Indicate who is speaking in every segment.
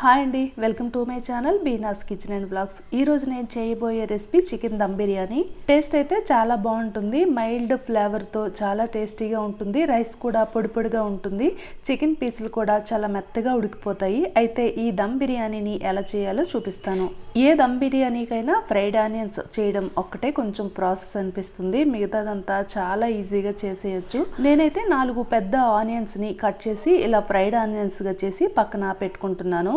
Speaker 1: Hi అండి welcome to my channel Beena's kitchen and blogs. ఈరోజు నేను చేయబోయే recipe chicken dum biryani. Taste అయితే చాలా బాగుంటుంది మైల్డ్ ఫ్లేవర్తో చాలా టేస్టీగా ఉంటుంది రైస్ కూడా పొడి పొడిగా ఉంటుంది చికెన్ పీసులు కూడా చాలా మెత్తగా ఉడికిపోతాయి. అయితే ఈ దమ్ బిర్యానీని ఎలా చేయాలో చూపిస్తాను. ఏ దమ్ బిర్యానీకైనా ఫ్రైడ్ ఆనియన్స్ చేయడం ఒక్కటే కొంచెం ప్రాసెస్ అనిపిస్తుంది మిగతాదంతా చాలా ఈజీగా చేసేయచ్చు. నేనైతే నాలుగు పెద్ద ఆనియన్స్ని కట్ చేసి ఇలా ఫ్రైడ్ ఆనియన్స్గా చేసి పక్కన పెట్టుకుంటున్నాను.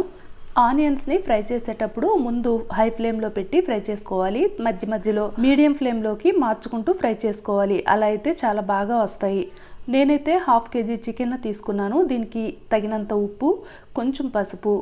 Speaker 1: ఆనియన్స్ని ఫ్రై చేసేటప్పుడు ముందు హై ఫ్లేమ్లో పెట్టి ఫ్రై చేసుకోవాలి. మధ్య మధ్యలో మీడియం ఫ్లేమ్లోకి మార్చుకుంటూ ఫ్రై చేసుకోవాలి. అలా అయితే చాలా బాగా వస్తాయి. నేనైతే హాఫ్ కేజీ చికెన్ తీసుకున్నాను. దీనికి తగినంత ఉప్పు కొంచెం పసుపు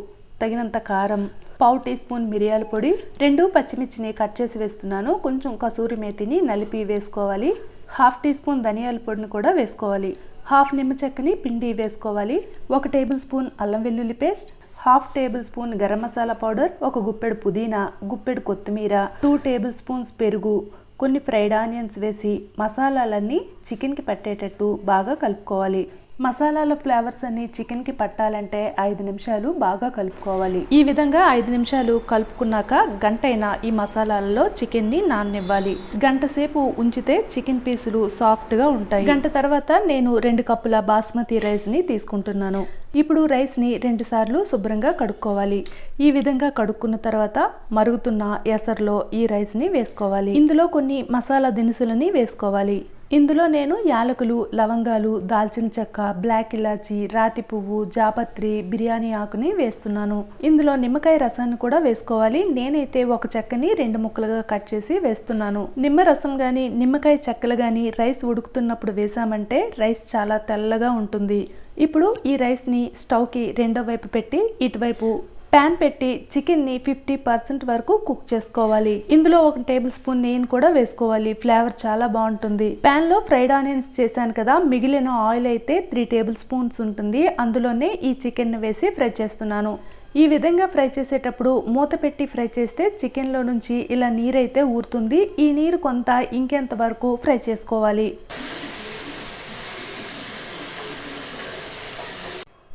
Speaker 1: తగినంత కారం పావు టీ స్పూన్ మిరియాల పొడి రెండు పచ్చిమిర్చిని కట్ చేసి వేస్తున్నాను. కొంచెం కసూరి మేతిని నలిపి వేసుకోవాలి. హాఫ్ టీ స్పూన్ ధనియాల పొడిని కూడా వేసుకోవాలి. హాఫ్ నిమ్మ చెక్కని పిండి వేసుకోవాలి. ఒక టేబుల్ స్పూన్ అల్లం వెల్లుల్లి paste half tablespoon garam masala powder ఒక గుప్పెడు పుదీనా గుప్పెడు కొత్తిమీర టూ టేబుల్ స్పూన్స్ పెరుగు కొన్ని ఫ్రైడ్ ఆనియన్స్ వేసి మసాలాలన్నీ చికెన్కి పట్టేటట్టు బాగా కలుపుకోవాలి. మసాలాల ఫ్లేవర్స్ అన్ని చికెన్కి పట్టాలంటే ఐదు నిమిషాలు బాగా కలుపుకోవాలి. ఈ విధంగా ఐదు నిమిషాలు కలుపుకున్నాక గంట అయినా ఈ మసాలాలలో చికెన్ని నాననివ్వాలి. గంట సేపు ఉంచితే చికెన్ పీసులు సాఫ్ట్గా ఉంటాయి. గంట తర్వాత నేను రెండు కప్పుల బాస్మతి రైస్ని తీసుకుంటున్నాను. ఇప్పుడు రైస్ని రెండు సార్లు శుభ్రంగా కడుక్కోవాలి. ఈ విధంగా కడుక్కున్న తర్వాత మరుగుతున్న ఎసర్లో ఈ రైస్ని వేసుకోవాలి. ఇందులో కొన్ని మసాలా దినుసులని వేసుకోవాలి. ఇందులో నేను యాలకులు లవంగాలు దాల్చిన చెక్క బ్లాక్ ఇలాచి రాతి పువ్వు జాపత్రి బిర్యానీ ఆకుని వేస్తున్నాను. ఇందులో నిమ్మకాయ రసాన్ని కూడా వేసుకోవాలి. నేనైతే ఒక చెక్కని రెండు ముక్కలుగా కట్ చేసి వేస్తున్నాను. నిమ్మ రసం కానీ నిమ్మకాయ చెక్కలు కానీ రైస్ ఉడుకుతున్నప్పుడు వేసామంటే రైస్ చాలా తెల్లగా ఉంటుంది. ఇప్పుడు ఈ రైస్ని స్టవ్కి రెండో వైపు పెట్టి ఇటువైపు ప్యాన్ పెట్టి చికెన్ని ఫిఫ్టీ పర్సెంట్ వరకు కుక్ చేసుకోవాలి. ఇందులో ఒక టేబుల్ స్పూన్ నెయ్యిని కూడా వేసుకోవాలి. ఫ్లేవర్ చాలా బాగుంటుంది. ప్యాన్లో ఫ్రైడ్ ఆనియన్స్ చేశాను కదా మిగిలిన ఆయిల్ అయితే త్రీ టేబుల్ స్పూన్స్ ఉంటుంది. అందులోనే ఈ చికెన్ వేసి ఫ్రై చేస్తున్నాను. ఈ విధంగా ఫ్రై చేసేటప్పుడు మూత పెట్టి ఫ్రై చేస్తే చికెన్లో నుంచి ఇలా నీరైతే ఊరుతుంది. ఈ నీరు కొంత ఇంకెంత వరకు ఫ్రై చేసుకోవాలి.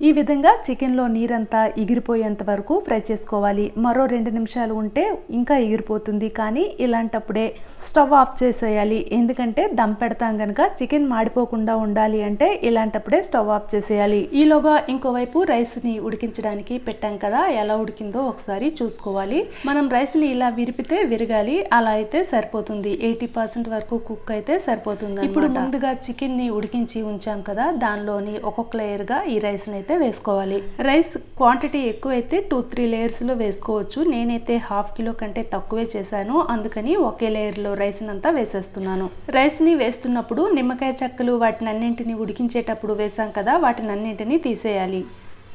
Speaker 1: ఈ విధంగా చికెన్లో నీరంతా ఎగిరిపోయేంత వరకు ఫ్రై చేసుకోవాలి. మరో రెండు నిమిషాలు ఉంటే ఇంకా ఎగిరిపోతుంది. కానీ ఇలాంటప్పుడే స్టవ్ ఆఫ్ చేసేయాలి. ఎందుకంటే దమ్ పెడతాం కనుక చికెన్ మాడిపోకుండా ఉండాలి అంటే ఇలాంటప్పుడే స్టవ్ ఆఫ్ చేసేయాలి. ఈలోగా ఇంకోవైపు రైస్ని ఉడికించడానికి పెట్టాం కదా ఎలా ఉడికిందో ఒకసారి చూసుకోవాలి. మనం రైస్ని ఇలా విరిపితే విరగాలి. అలా అయితే సరిపోతుంది. ఎయిటీ పర్సెంట్ వరకు కుక్ అయితే సరిపోతుంది ఇప్పుడు ముందుగా చికెన్ని ఉడికించి ఉంచాం కదా దానిలోని ఒక్కొక్క లేయర్గా ఈ రైస్ని అయితే వేసుకోవాలి. రైస్ క్వాంటిటీ ఎక్కువైతే టూ త్రీ లేయర్స్లో వేసుకోవచ్చు. నేనైతే హాఫ్ కిలో కంటే తక్కువే చేశాను. అందుకని ఒకే లేయర్లో రైస్ని అంతా వేసేస్తున్నాను. రైస్ని వేస్తున్నప్పుడు నిమ్మకాయ చెక్కలు వాటిని అన్నింటిని ఉడికించేటప్పుడు వేసాం కదా వాటిని అన్నింటినీ తీసేయాలి.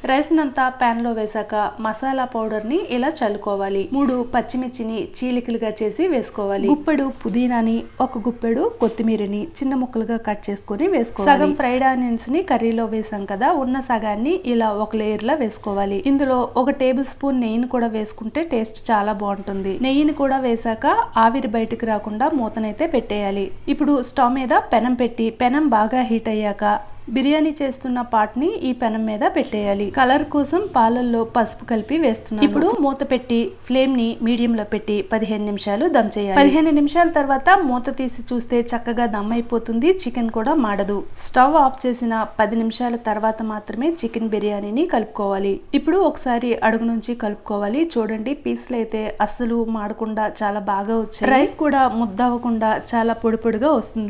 Speaker 1: రైస్నంతా ప్యాన్లో వేసాక మసాలా పౌడర్ని ఇలా చల్లుకోవాలి. మూడు పచ్చిమిర్చిని చీలికలుగా చేసి వేసుకోవాలి. గుప్పెడు పుదీనాని ఒక గుప్పెడు కొత్తిమీరని చిన్న ముక్కలుగా కట్ చేసుకొని వేసుకోవాలి. సగం ఫ్రైడ్ ఆనియన్స్ని కర్రీలో వేసాం కదా ఉన్న సగాన్ని ఇలా ఒక లేయర్ లా వేసుకోవాలి. ఇందులో ఒక టేబుల్ స్పూన్ నెయ్యిని కూడా వేసుకుంటే టేస్ట్ చాలా బాగుంటుంది. నెయ్యిని కూడా వేసాక ఆవిరి బయటకు రాకుండా మూతనైతే పెట్టేయాలి. ఇప్పుడు స్టవ్ మీద పెనం పెట్టి పెనం బాగా హీట్ అయ్యాక బిర్యానీ చేస్తున్న పాట్ని ఈ పెనం మీద పెట్టేయాలి. కలర్ కోసం పాలల్లో పసుపు కలిపి వేస్తున్నాను. ఇప్పుడు మూత పెట్టి ఫ్లేమ్ని మీడియం లో పెట్టి పదిహేను నిమిషాలు దమ్ చేయాలి. పదిహేను నిమిషాల తర్వాత మూత తీసి చూస్తే చక్కగా దమ్ అయిపోతుంది. చికెన్ కూడా మాడదు. స్టవ్ ఆఫ్ చేసిన పది నిమిషాల తర్వాత మాత్రమే చికెన్ బిర్యానీని కలుపుకోవాలి. ఇప్పుడు ఒకసారి అడుగు నుంచి కలుపుకోవాలి. చూడండి పీసులు అయితే అస్సలు మాడకుండా చాలా బాగా వచ్చాయి. రైస్ కూడా ముద్దవ్వకుండా చాలా పొడి పొడిగా వస్తుంది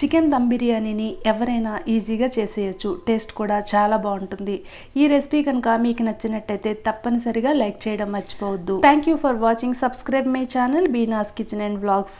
Speaker 1: చికెన్ దమ్ బిర్యానీని ఎవరైనా ఈజీగా చేసేయచ్చు. టేస్ట్ కూడా చాలా బాగుంటుంది. ఈ రెసిపీ కనుక మీకు నచ్చినట్టయితే తప్పనిసరిగా లైక్ చేయడం మర్చిపోవద్దు. Thank you for watching subscribe my channel Beena's kitchen and vlogs